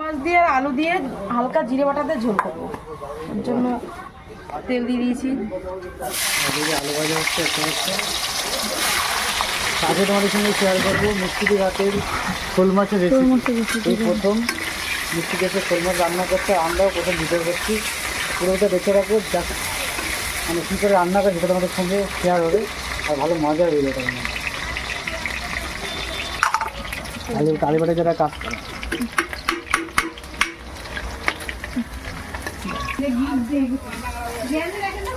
মাছ দিয়ে আর আলু দিয়ে হালকা জিরে বাটা দিয়ে ঝোল করব। ওর জন্য তেল দিয়ে দিয়েছি। আলু ভাজা হচ্ছে একটা হচ্ছে। তোমাদের সঙ্গে শেয়ার করব মিষ্টি ঘাটের শোল মাছের রেসিপি এই প্রথম মিষ্টি গাছে শোল মাছ রান্না করতে আমরাও প্রথম ভিডিও করছি পুরোটা দেখে রাখব যা মানে কী করে রান্না করে সেটা তোমাদের সঙ্গে শেয়ার হবে। আর ভালো মজা এটা মানে আলু কালীবাটে যারা কাজ করে।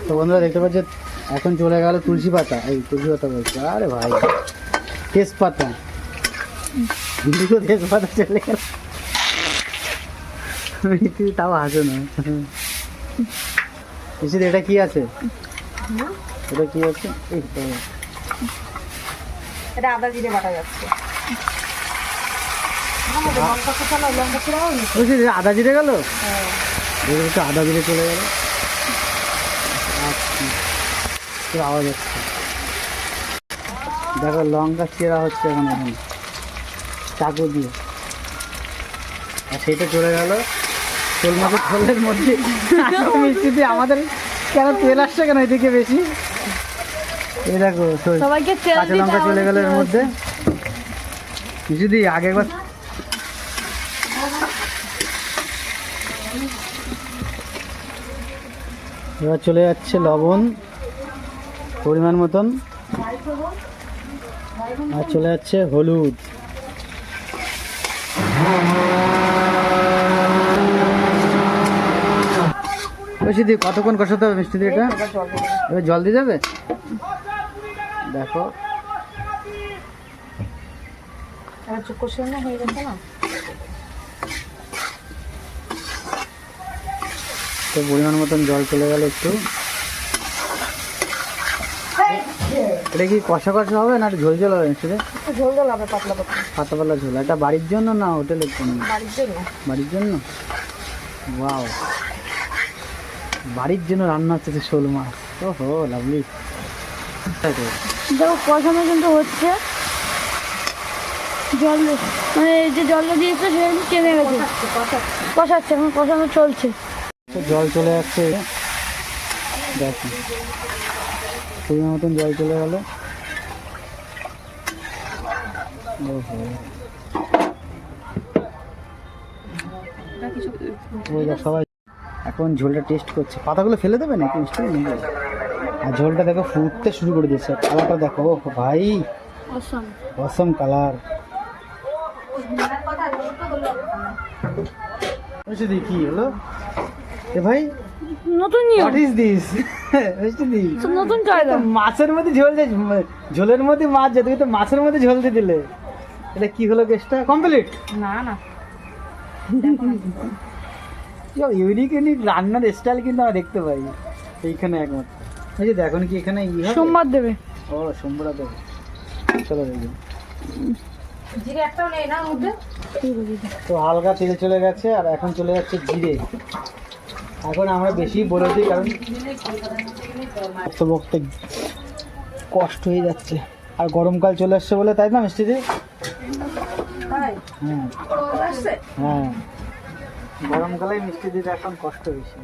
তো বন্ধুরা দেখতে পাচ্ছ এখন চলে গেল তুলসী পাতা। এই তুলসী পাতা বলছে আরে ভাই তেজপাতা। দুটো তেজপাতা চলে গেল। তুই তাও হাসো না। কিছু এটা কি আছে? এটা কি আছে? এটা আদা জিরে বাটা যাচ্ছে। আদা জিরে গেল? এগুলো আদা দিলে চলে গেল। আচ্ছা আওয়াজ হচ্ছে দেখো লঙ্কা চেরা হচ্ছে এখন এখন। চাকু দিয়ে। আর সেটা চলে গেল। শোল মাছের ঝোলের মধ্যে। মিষ্টি দিয়ে আমাদের কেন তেল আসছে কেন এদিকে বেশি? এই দেখো কাঁচা লঙ্কা চলে গেল এর মধ্যে। কিছু দিই আগে একবার এবার চলে যাচ্ছে লবণ, পরিমাণ মতন। আর চলে যাচ্ছে হলুদ। দি কতক্ষণ কষাতে হবে মিষ্টি দিয়ে এটা? এবার জল দিয়ে যাবে দেখো। এবার চুপ কষে না হয়ে গেছে না? তো পরিমাণ মতন জল চলে গেল একটু। এটা কি কষা কষা হবে না ঝোল ঝোল হবে? একটু ঝোল ঝোল হবে পাতলা পাতলা। পাতা পাতলা ঝোল। এটা বাড়ির জন্য না হোটেলের জন্য? বাড়ির জন্য। বাড়ির জন্য? ওয়াও। বাড়ির জন্য রান্না হচ্ছে শোল মাছ। ও হো লাভলি দেখো কষানো কিন্তু হচ্ছে। জল মানে এই যে জলটা দিয়েছে সেটা কেমে গেছে কষাচ্ছে এখন কষানো চলছে। জল চলে যাচ্ছে দেখো পরিমাণ মতন জল চলে গেল। দেখ সবাই এখন ঝোলটা টেস্ট করছে। পাতাগুলো ফেলে দেবে নাকি? নাকি আর ঝোলটা দেখো ফুটতে শুরু করে দিয়েছে। কালারটা দেখো ভাই। অসম অসম কালার। দি কি হলো? এ ভাই নতুন নিয়ম। হোয়াট ইজ দিস দি সব নতুন কায়দা। মাছের মধ্যে ঝোল দিয়ে ঝোলের মধ্যে মাছ যে তুমি তো মাছের মধ্যে ঝোল দিয়ে দিলে। এটা কি হলো কেসটা কমপ্লিট না না। ইউনিক ইউনিক রান্নার স্টাইল কিন্তু আমরা দেখতে পাই। এইখানে একমাত্র। এই যে দেখুন কি এখানে ই হবে? সোমবার দেবে। ও সোমবার দেবে। চলো দেখি। জিরে একটাও নেই না মধ্যে? তো হালকা তেল চলে গেছে আর এখন চলে যাচ্ছে জিরে। এখন আমরা বেশি বলে দিই কারণ বকতে বকতে কষ্ট হয়ে যাচ্ছে। আর গরমকাল চলে আসছে বলে তাই না মিষ্টিদি? হ্যাঁ হ্যাঁ গরমকালে মিষ্টি দিতে এখন কষ্ট বেশি।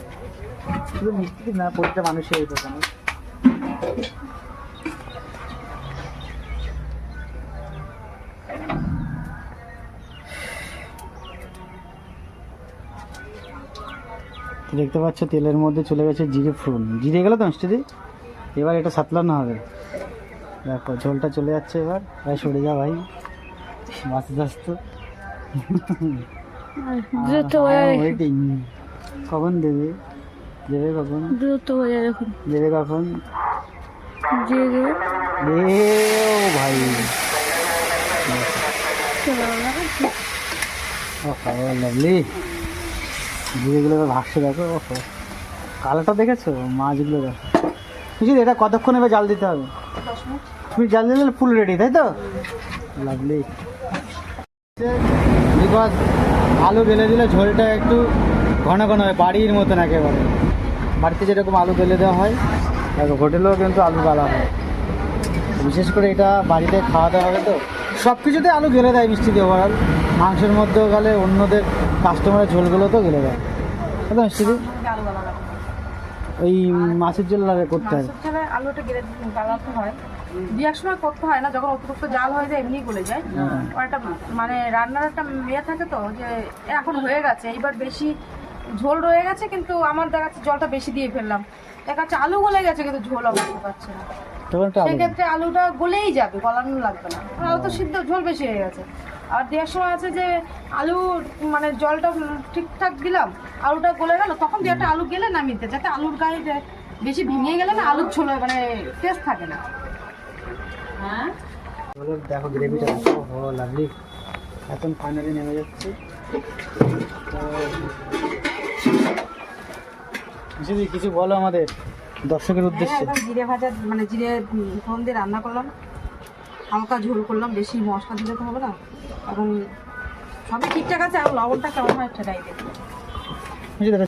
শুধু মিষ্টি না প্রতিটা মানুষের এই দোকানে দেখতে পাচ্ছ তেলের মধ্যে চলে গেছে জিরে ফোড়ন। জিরে গেল তো মিষ্টি এবার এটা সাতলানো হবে। দেখো ঝোলটা চলে যাচ্ছে এবার। ভাই সরে যা ভাই। মাছ যাস তো। দূরত্ব বজায় রেখে ওয়েটিং কখন দেবে? দেবে কখন? দেবে কখন? দেবে। ও ভাই। ও লাভলি জিরেগুলো এবার ভাসছে, দেখো ও কালারটা দেখেছ? মাছগুলো দেখো। বুঝলি, এটা কতক্ষণ এবার জাল দিতে হবে? তুমি জাল দিলে ফুল রেডি তাই তো? লাভলি বিকজ আলু বেলে দিলে ঝোলটা একটু ঘন ঘন হয়, বাড়ির মতন একেবারে। বাড়িতে যেরকম আলু বেলে দেওয়া হয়, দেখো, হোটেলেও কিন্তু আলু গালা হয়। বিশেষ করে এটা বাড়িতে খাওয়া দাওয়া হবে তো। সব কিছুতে আলু গেলে দেয় মিষ্টি দিয়ে ওভারঅল মাংসের মধ্যেও গেলে অন্যদের কাস্টমারের ঝোলগুলো তো গেলে দেয়। তাই তো আলু ওই মাছের ঝোল লাগে করতে হয়। আলুটা গেলে গালাতে হয়। দু এক সময় করতে হয় না যখন অতিরিক্ত জাল হয়ে যায় এমনি গলে যায়। হ্যাঁ। আর একটা মানে রান্নার একটা ইয়ে থাকে তো যে এখন হয়ে গেছে এইবার বেশি ঝোল রয়ে গেছে কিন্তু আমার দেখা যাচ্ছে জলটা বেশি দিয়ে ফেললাম। দেখা যাচ্ছে আলু গলে গেছে কিন্তু ঝোল অবস্থা পাচ্ছে না। সেক্ষেত্রে আলুটা গলেই যাবে গলানো লাগবে না। আলু তো সিদ্ধ ঝোল বেশি হয়ে গেছে। আর দেওয়ার সময় আছে যে আলু মানে জলটা ঠিকঠাক দিলাম আলুটা গলে গেল তখন একটা আলু গেলে নামিয়ে দিতে যাতে আলুর গায়ে বেশি ভেঙে গেলে না আলুর ঝোল হয়, মানে টেস্ট থাকে না। হ্যাঁ? দেখো গ্রেভিটা বড় লাগলি। এখন ফাইনালি নেমে যাচ্ছে। যদি কিছু বলো আমাদের। দর্শকের উদ্দেশ্যে। জিরে ভাজা মানে জিরে ফোন ফোড়ন দিয়ে রান্না করলাম। হালকা ঝোল করলাম বেশি মশলা দিলে তো হবে না। এখন সবই ঠিকঠাক আছে আর লবণটা কেমন হয় সেটাই দেখি। বুঝলি